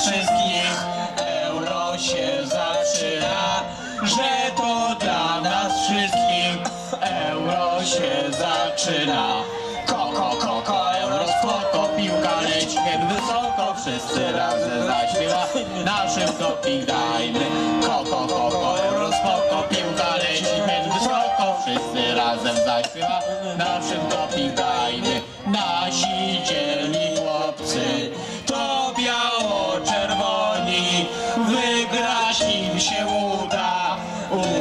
wszystkich euro się zaczyna, że to dla nas wszystkich euro się zaczyna. Koko, koko, euro, spoko, piłka jak wysoko, wszyscy razem zaśpiewamy, naszym doping dajmy. Koko, koko, euro, spoko, piłka jak wysoko, wszyscy razem zaśpiewamy, naszym doping dajmy. Się uda,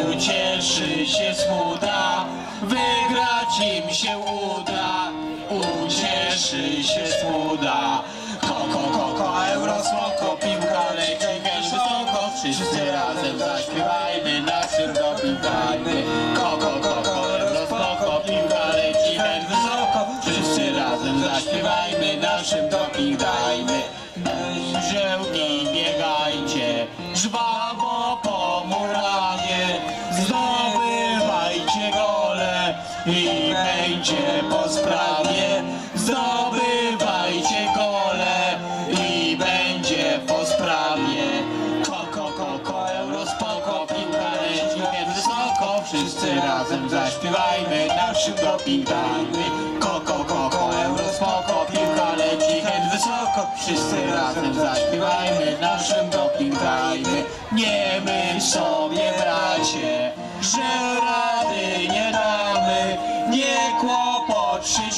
ucieszy się smuda, wygrać im się uda, ucieszy się smuda. Koko, koko, euro, smoko, piłka leci wiesz wysoko, wszyscy razem zaśpiewajmy, naszym dopingajmy. Koko, koko, euro, smoko, piłka leci wiesz wysoko, wszyscy razem zaśpiewajmy, naszym dopingajmy. Żełki i będzie po sprawie. Zdobywajcie gole i będzie po sprawie. Koko, koko, euro, spoko, piłka leci wysoko. Wszyscy razem zaśpiewajmy, naszym doping dajmy. Koko, koko, euro, spoko, piłka leci wysoko. Wszyscy razem zaśpiewajmy, naszym doping dajmy. Nie my sobie, bracie, że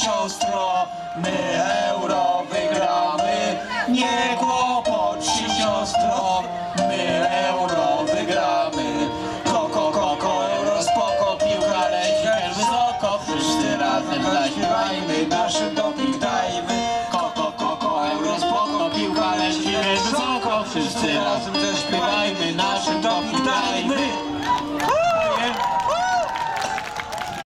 siostro, my euro wygramy. Nie kłopot się, siostro, my euro wygramy. Koko, koko, euro, spoko, piłka leci wysoko. Wszyscy razem zaśpiewajmy, naszym doping dajmy. Koko, koko, euro, spoko, piłka leci wysoko. Wszyscy razem zaśpiewajmy, naszym